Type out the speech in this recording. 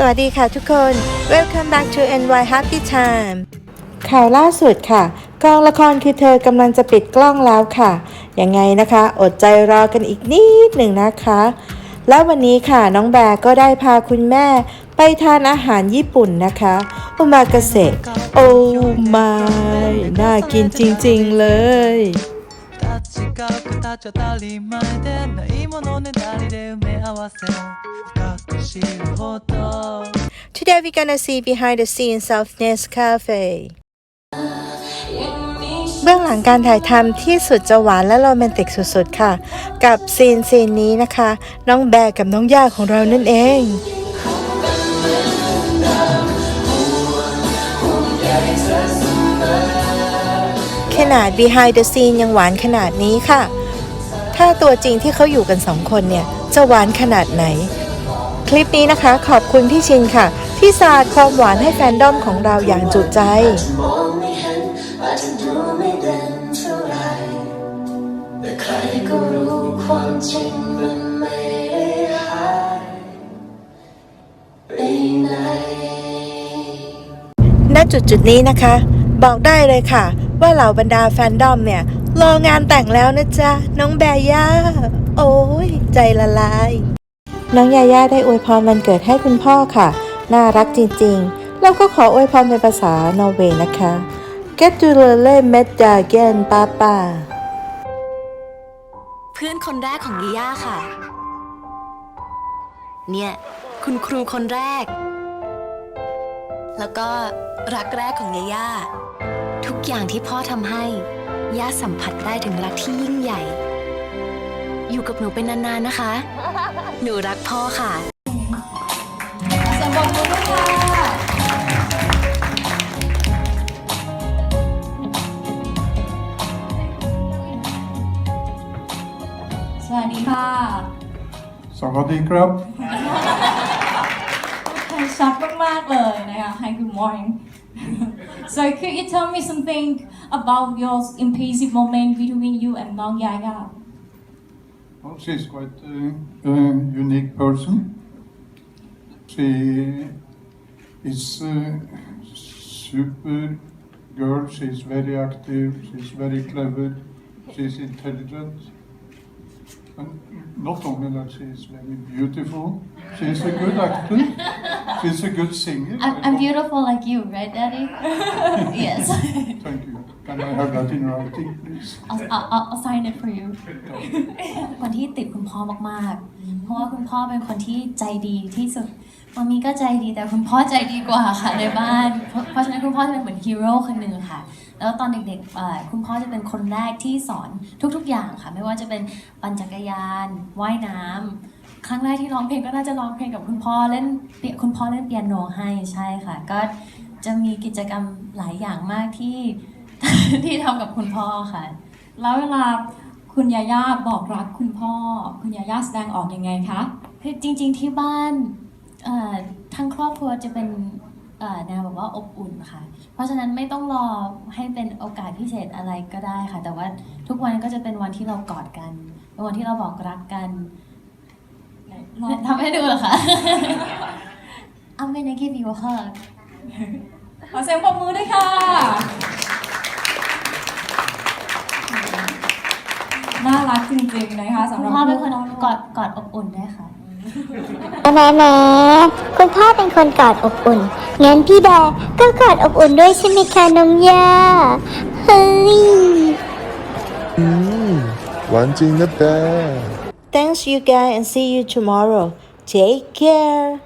สวัสดีค่ะทุกคน Welcome back to NY Happy Time ข่าวล่าสุดค่ะ กองละครคือเธอกำลังจะปิดกล้องแล้วค่ะ ยังไงนะคะ อดใจรอกันอีกนิดหนึ่งนะคะ แล้ววันนี้ค่ะน้องแบร์ก็ได้พาคุณแม่ไปทานอาหารญี่ปุ่นนะคะโอมากาเสะโอ้ไม่น่ากินจริง ๆ เลย 立ちがくたち当たり前でないものねだりで埋め合わせを深く知るほど Today we're gonna see behind the scenes of Nest Cafe เบื้องหลังการถ่ายทำที่สุดจะหวานและโรแมนติกสุดๆ ค่ะ กับซีนซีนนี้นะคะ น้องแบกกับน้องย่าของเรานั่นเอง นาด behind the scene ยังหวานขนาดนี้ค่ะ ถ้าตัวจริงที่เขาอยู่กันสองคนเนี่ย จะหวานขนาดไหน คลิปนี้นะคะขอบคุณพี่ชินค่ะ ที่สาดความหวานให้แฟนดอมของเราอย่างจุใจมองไม่เห็นอาจจะดูไม่เด่นเท่าไหรแต่ใครก็รู้ความจริงมันไม่ได้หายไปไหน ณจุดจุดๆนี้นะคะ บอกได้เลยค่ะ ว่าเหล่าบรรดาแฟนดอมเนี่ย รองานแต่งแล้วนะจ๊ะ น้องแบย่า โอ้ยใจละลาย น้องยาย่าได้อวยพรวันเกิดให้คุณพ่อค่ะ น่ารักจริงๆ แล้วก็ขออวยพรเป็นภาษานอร์เวย์นะคะ Get to l e l e met again ป้าป้าเพื่อนคนแรกของยาย่าค่ะ เนี่ย คุณครูคนแรก แล้วก็รักแรกของยาย่า อย่างที่พ่อทำให้ ย่าสัมผัสได้ถึงรักที่ยิ่งใหญ่ อยู่กับหนูเป็นนานๆนะคะ หนูรักพ่อค่ะสมบูรณ์ด้วยค่ะสวัสดีค่ะ สวัสดีครับไทยชัดมากๆเลยนะคะ Hi good morning so could you tell me something about your impulsive moment between you and Nong Yaya Well, she's quite a, a unique person. She is a super girl. She's very active. She's very clever. She's intelligent And not only that, she's very beautiful. She's a good actor. She's a good singer. I'm, I'm beautiful like you right daddy yes Thank you. Can I have that in writing, please? I'll, I'll, I'll sign it for you คนที่ติดคุณพ่อมากๆ เพราะว่าคุณพ่อเป็นคนที่ใจดีที่สุด มามีก็ใจดีแต่คุณพ่อใจดีกว่าค่ะในบ้าน เพราะเพราะฉะนั้นคุณพ่อจะเป็นเหมือนฮีโร่คนหนึ่งค่ะ แล้วตอนเด็กๆเอ่อคุณพ่อจะเป็นคนแรกที่สอนทุกๆอย่างค่ะ ไม่ว่าจะเป็นปั่นจักรยานว่ายน้ำครั้งแรกที่ร้องเพลงก็น่าจะร้องเพลงกับคุณพ่อเล่นเปียคุณพ่อเล่นเปียโนให้ใช่ค่ะ ก็จะมีกิจกรรมหลายอย่างมากที่ ที่ทำกับคุณพ่อค่ะ แล้วเวลาคุณยาย่าบอกรักคุณพ่อ คุณยาย่าแสดงออกยังไงคะ คือจริงๆที่บ้าน อ่อทั้งครอบครัวจะเป็นเอ่อแนวแบบว่าอบอุ่นค่ะ เพราะฉะนั้นไม่ต้องรอให้เป็นโอกาสพิเศษอะไรก็ได้ค่ะ แต่ว่าทุกวันก็จะเป็นวันที่เรากอดกันเป็นวันที่เราบอกรักกันลองทำให้ดูเหรอคะ I'm gonna give you a hug ขอเสียงปรบมือด้วยค่ะ น่ารักจริงๆนะคะสำหคุรัณบพ่อเป็นคนลูกอดกอดอบอุ่นได้วยค่ะ แหมแหมคุณพ่อเป็นคนกอดอบอุ่น งั้นพี่แบร์ก็กอดอบอุ่นด้วยใช่ไหมคะน้องย่าเฮ้ยหวานจริงนะแบ Thanks you guys and see you tomorrow Take care